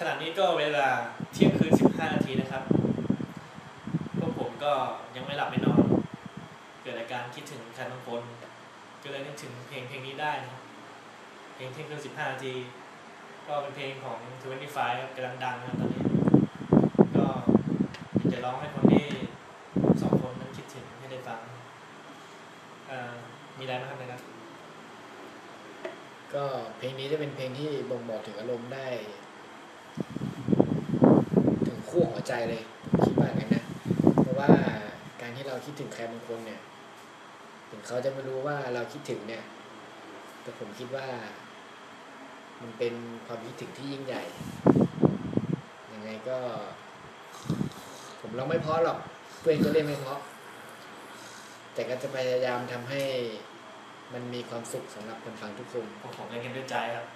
ขณะนี้ก็เวลาเที่ยงคืน 15 นาทีนะครับ พวกผมก็ยังไม่หลับไม่นอน เกิดอาการคิดถึงใครบางคนก็เลยนึกถึงเพลงเพลงนี้ได้นะครับเพลงเที่ยงคืน 15 นาที ก็เป็นเพลงของ25ครับกำลังดังนะตอนนี้ ก็อยากจะร้องให้คนที่สองคนนั้นคิดถึงให้ได้ฟังมีอะไรไหมครับนะครับ ก็เพลงนี้จะเป็นเพลงที่บ่งบอกถึงอารมณ์ได้ คู่หัวใจเลยผมคิดว่าอย่างนั้นนะเพราะว่าการที่เราคิดถึงใครบางคนเนี่ยถึงเขาจะไม่รู้ว่าเราคิดถึงเนี่ย แต่ผมคิดว่า มันเป็นความคิดถึงที่ยิ่งใหญ่ยังไงก็ ผมร้องไม่เพราะหรอกเพื่อนก็เล่นไม่เพราะแต่ก็จะพยายามทำให้มันมีความสุขสำหรับคนฟังทุกคนพวกผมเล่นกันด้วยใจครับ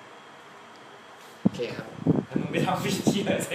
โอเคครับแล้วมึงไปทำวิธีอะไรใส่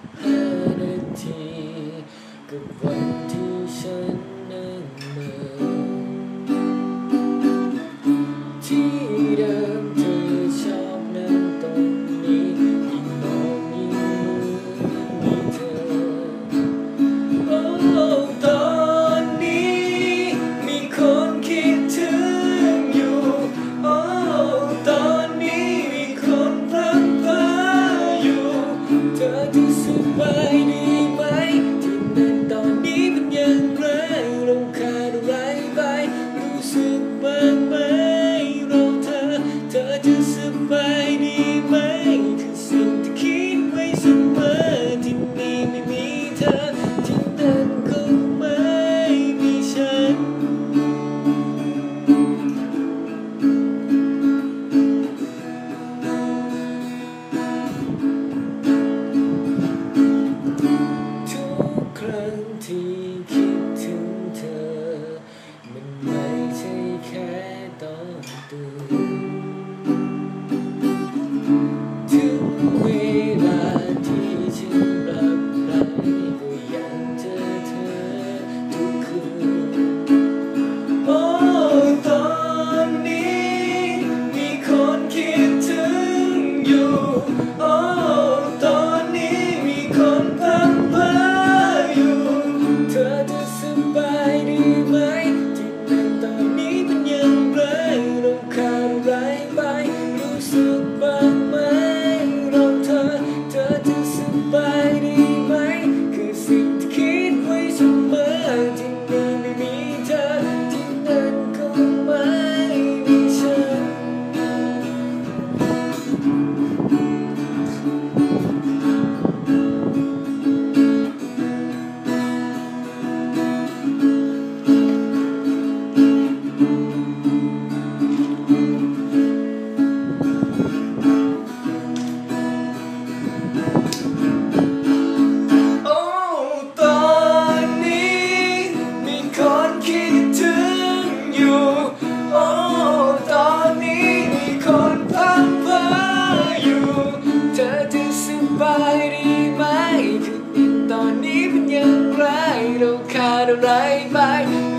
ดอะไรไป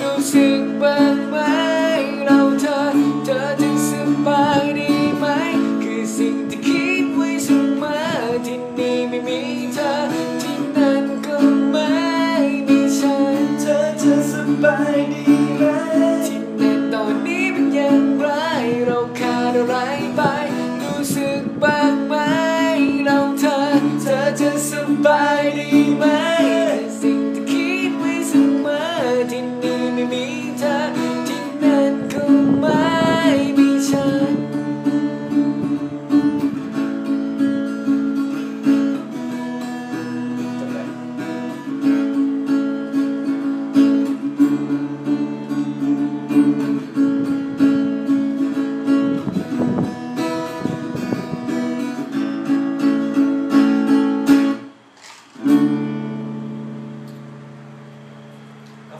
รู้สึกบ้างไหมเราเธอเธอจะสบายดีไหม คือสิ่งที่คิดไว้เสมอที่นี่ไม่มีเธอ ที่นั่นก็ไม่มีฉันเธอจะสบายดีไหมที่นั่นตอนนี้เป็นอย่างไรเราขาดอะไรไปรู้สึกบ้างไหมเราเธอเธอจะสบายดีไหม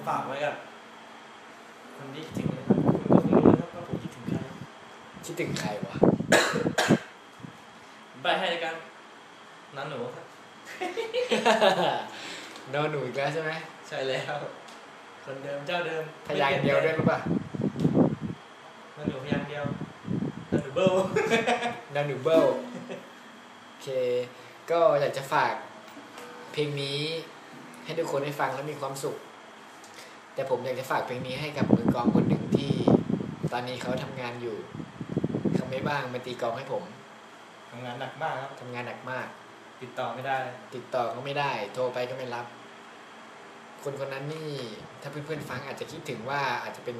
ฝากไว้กับคนที่คิดถึงนะครับคุณก็คงรู้นะครับว่าผมคิดถึงใครคิดถึงใครวะใบให้แล้วกันน้าหนูครับนอนหนูอีกแล้วใช่ไหมใช่แล้ว คนเดิมเจ้าเดิมพยางค์เดียวด้วยรู้ป่ะน้าหนูพยางค์เดียวน้าหนูเบิลนอนหนูเบิลโอเค ก็อยากจะฝากเพลงนี้ให้ทุกคนได้ฟังแล้วมีความสุข แต่ผมอยากจะฝากเพลงนี้ให้กับมือกลองคนหนึ่งที่ ตอนนี้เขาทำงานอยู่เขาไม่บ้างมาตีกลองให้ผมทำงานหนักมากครับทำงานหนักมาก ติดต่อไม่ได้ ติดต่อก็ไม่ได้ โทรไปก็ไม่รับ คนคนนั้นนี่ ถ้าเพื่อนๆฟังอาจจะคิดถึงว่าอาจจะเป็น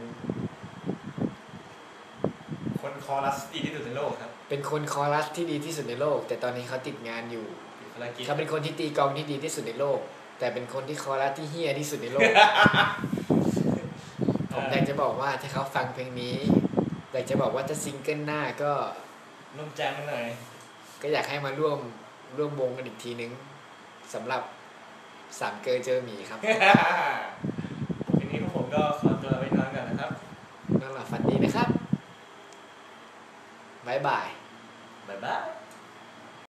คนคอรัสดีที่สุดในโลกครับ เป็นคนคอรัสที่ดีที่สุดในโลก แต่ตอนนี้เขาติดงานอยู่ติดภารกิจเขาเป็นคนที่ตีกลองที่ดีที่สุดในโลก แต่เป็นคนที่คอรัสที่เฮี้ยที่สุดในโลกผมอยากจะ บอกว่าถ้าเขาฟังเพลงนี้อยากจะบอกว่าถ้าซิงเกิลหน้าก็นุ่มแจมกันหน่อยก็อยากให้มาร่วมร่วมวงกันอีกทีนึงสำหรับสามเกอร์เจอหมีครับทีนี้พวกผมก็ขอตัวไปนอนก่อนนะครับนอนหลับฝันดีนะครับบ๊ายบาย